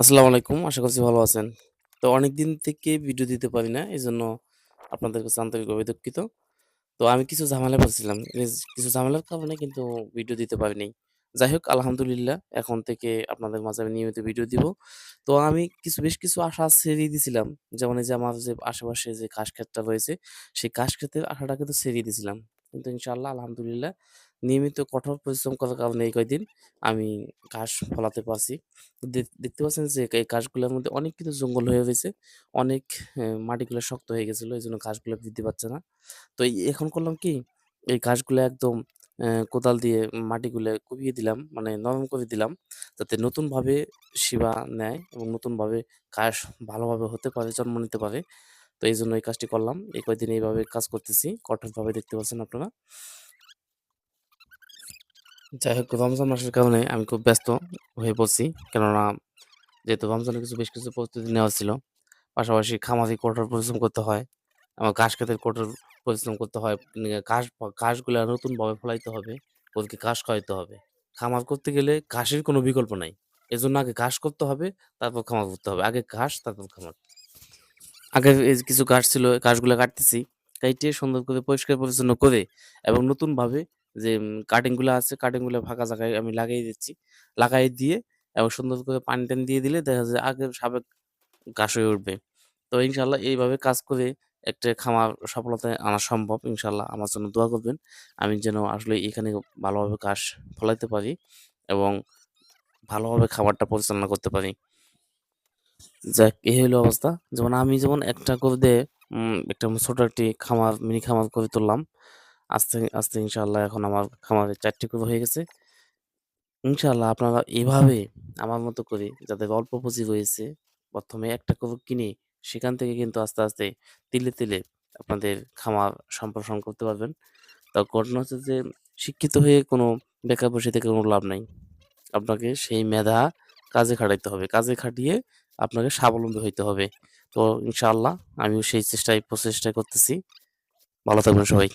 আসসালামু আলাইকুম। আশা করছি ভালো আছেন। তো অনেকদিন থেকে ভিডিও দিতে পারি না। এই জন্য আপনাদের কাছে আন্তরিকভাবে দুঃখিত। তো আমি কিছু ঝামেলা পড়ছিলাম। কিছু ঝামেলার কারণে কিন্তু ভিডিও দিতে পারিনি। যাই হোক আলহামদুলিল্লাহ এখন থেকে আপনাদের মাঝে আমি নিয়মিত ভিডিও দিব। তো আমি কিছু বেশ কিছু আশা ছেড়েই দিছিলাম। যেমন এই যে আমার যে আশেপাশে যে ঘাস ক্ষেতটা রয়েছে, সেই ঘাস ক্ষেতের আশাটা কিন্তু ছেড়েই দিছিলাম। কিন্তু ইনশাআল্লাহ আলহামদুলিল্লাহ নিয়মিত কঠোর পরিশ্রম করার কারণে এই কয়দিন আমি ঘাস ফলাতে পারছি। দেখ দেখতে পাচ্ছেন যে এই ঘাসগুলোর মধ্যে অনেক কিন্তু জঙ্গল হয়ে রয়েছে। অনেক মাটিগুলো শক্ত হয়ে গেছিল। জন্য ঘাসগুলো বৃদ্ধি পাচ্ছে না। তো এই এখন করলাম কি, এই ঘাসগুলো একদম কোদাল দিয়ে মাটিগুলো কুপিয়ে দিলাম, মানে নরম করে দিলাম। যাতে নতুনভাবে শিবা নেয় এবং নতুনভাবে ঘাস ভালোভাবে হতে পারে, জন্ম নিতে পারে। তো এই জন্য এই কাজটি করলাম। এই কয়দিন এইভাবে কাজ করতেছি। কঠোরভাবে দেখতে পাচ্ছেন আপনারা। যাই হোক রমজান মাসের কারণে আমি খুব ব্যস্ত হয়ে পড়ছি। কেননা যেহেতু রমজানের কিছু বেশ কিছু প্রস্তুতি নেওয়া ছিল। পাশাপাশি খামারে কঠোর পরিশ্রম করতে হয়। আমার ঘাস খেতে কঠোর পরিশ্রম করতে হয়। ঘাস ঘাসগুলা নতুনভাবে ফলাইতে হবে। ওদেরকে ঘাস খাওয়াইতে হবে। খামার করতে গেলে ঘাসের কোনো বিকল্প নাই। এজন্য আগে ঘাস করতে হবে, তারপর খামার করতে হবে। আগে ঘাস, তারপর খামার। আগে কিছু ঘাস ছিল, ঘাসগুলা কাটতেছি। কাইটে সুন্দর করে পরিষ্কার পরিচ্ছন্ন করে এবং নতুনভাবে যে কাটিংগুলো আছে, কাটিংগুলো ফাঁকা জায়গায় আমি লাগিয়ে দিচ্ছি। লাগাই দিয়ে এবং সুন্দর করে পানি-টানি দিয়ে দিলে দেখা যায় আগের সাবেক ঘাস হয়ে উঠবে। তো ইনশাল্লাহ এইভাবে কাজ করে একটা খামার সফলতায় আনা সম্ভব ইনশাল্লাহ আমার জন্য দোয়া করবেন। আমি যেন আসলে এখানে ভালোভাবে ঘাস ফলাইতে পারি এবং ভালোভাবে খাবারটা পরিচালনা করতে পারি। যাক এই হইল অবস্থা। যেমন আমি যেমন একটা করে দিয়ে একটা ছোট একটি খামার, মিনি খামার করে তুললাম। আস্তে, আস্তে ইনশাল্লাহ এখন আমার খামারে ৪ টি হয়ে গেছে। ইনশাল্লাহ আপনারা এভাবে আমার মতো করে যাদের অল্প পুঁজি রয়েছে, প্রথমে একটা কুকুর কিনে সেখান থেকে কিন্তু আস্তে, আস্তে তিলে, তিলে আপনাদের খামার সম্প্রসারণ করতে পারবেন। তো ঘটনা হচ্ছে যে শিক্ষিত হয়ে কোনো বেকার বসে থেকে কোনো লাভ নাই। আপনাকে সেই মেধা কাজে খাটাইতে হবে। কাজে খাটিয়ে আপনাকে স্বাবলম্বী হইতে হবে। তো ইনশাআল্লাহ আমিও সেই চেষ্টায় প্রচেষ্টাই করতেছি। ভালো থাকবেন সবাই।